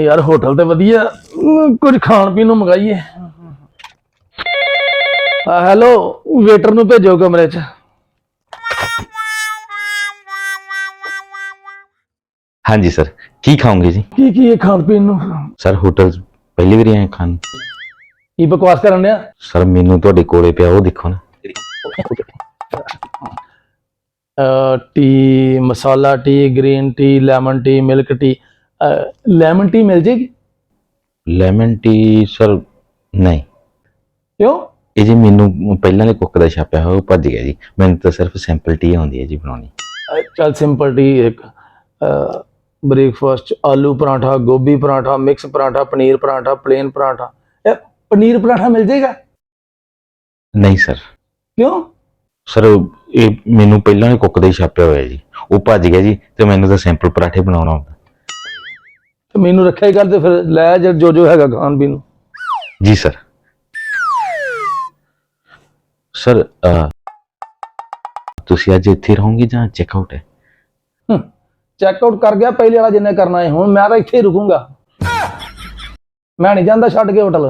ਯਾਰ ਹੋਟਲ ਤੇ ਵਧੀਆ। ਕੁਝ ਖਾਣ ਪੀਣ ਨੂੰ ਮੰਗਾਈਏ। ਆ ਹੈਲੋ ਵੇਟਰ ਨੂੰ ਭੇਜੋ ਕਮਰੇ 'ਚ। ਹਾਂਜੀ ਸਰ। ਕੀ ਖਾਓਗੇ ਜੀ? ਕੀ ਕੀ ਹੈ ਖਾਣ ਪੀਣ ਨੂੰ? ਸਰ ਹੋਟਲ 'ਚ ਪਹਿਲੀ ਵਾਰੀ ਆਏ ਖਾਣ। ਕੀ ਬਕਵਾਸ ਕਰਨ ਡਿਆ? ਸਰ ਮੈਨੂੰ ਤੁਹਾਡੇ ਕੋਲੇ ਪਿਆ ਉਹ ਦੇਖੋ ਨਾ। Tea masala tea green tea lemon tea milk tea lemon tea ਮਿਲ ਜੇਗੀ? ਲੈਮਨ ਟੀ ਸਰ ਨਹੀਂ। ਕਿਉਂ? ਇਹ ਜੀ ਮੈਨੂੰ ਪਹਿਲਾਂ ਦੇ ਕੁੱਕ ਦਾ ਛਾਪਿਆ ਹੋਇਆ ਉਹ ਭੱਜ ਗਿਆ ਜੀ। ਮੈਨੂੰ ਤਾਂ ਸਿਰਫ ਸਿੰਪਲ ਟੀ ਆਉਂਦੀ ਹੈ ਜੀ ਬਣਾਉਣੀ। ਚੱਲ ਸਿੰਪਲ ਟੀ ਇੱਕ breakfast aloo paratha gobhi paratha mix paratha paneer paratha plain paratha. ਇਹ ਪਨੀਰ ਪਰਾਂਠਾ ਮਿਲ ਜੇਗਾ? ਨਹੀਂ ਸਰ ਕਿਉਂ? ਸਰ ਇਹ ਮੈਨੂੰ ਪਹਿਲਾਂ ਦੇ ਕੁੱਕ ਦਾ ਹੀ ਛਾਪਿਆ ਹੋਇਆ ਜੀ। ਉਹ ਭੱਜ ਗਿਆ ਜੀ ਤੇ ਮੈਨੂੰ ਤਾਂ ਸਿੰਪਲ ਪਰਾਠੇ ਬਣਾਉਣਾ ਆਉਂਦਾ। ਤੇ ਮੈਨੂੰ ਰੱਖਿਆ ਹੀ ਕਰ ਤੇ ਫਿਰ ਲੈ ਜਾ ਜੋ ਜੋ ਹੈਗਾ ਖਾਣ ਪੀਣ ਨੂੰ। ਜੀ ਸਰ। ਸਰ ਅਹ, ਤੁਸੀਂ ਅੱਜ ਇੱਥੇ ਰਹੋਗੇ ਜਾਂ ਚੈੱਕ ਆਊਟ ਹੈ? ਚੈੱਕ ਆਊਟ ਕਰ ਗਿਆ ਪਹਿਲੇ ਵਾਲਾ ਜਿੰਨੇ ਕਰਨਾ ਹੈ। ਹੁਣ ਮੈਂ ਤਾਂ ਇੱਥੇ ਹੀ ਰੁਕੂੰਗਾ। ਮੈਂ ਨਹੀਂ ਜਾਂਦਾ ਛੱਡ ਕੇ ਹੋਟਲ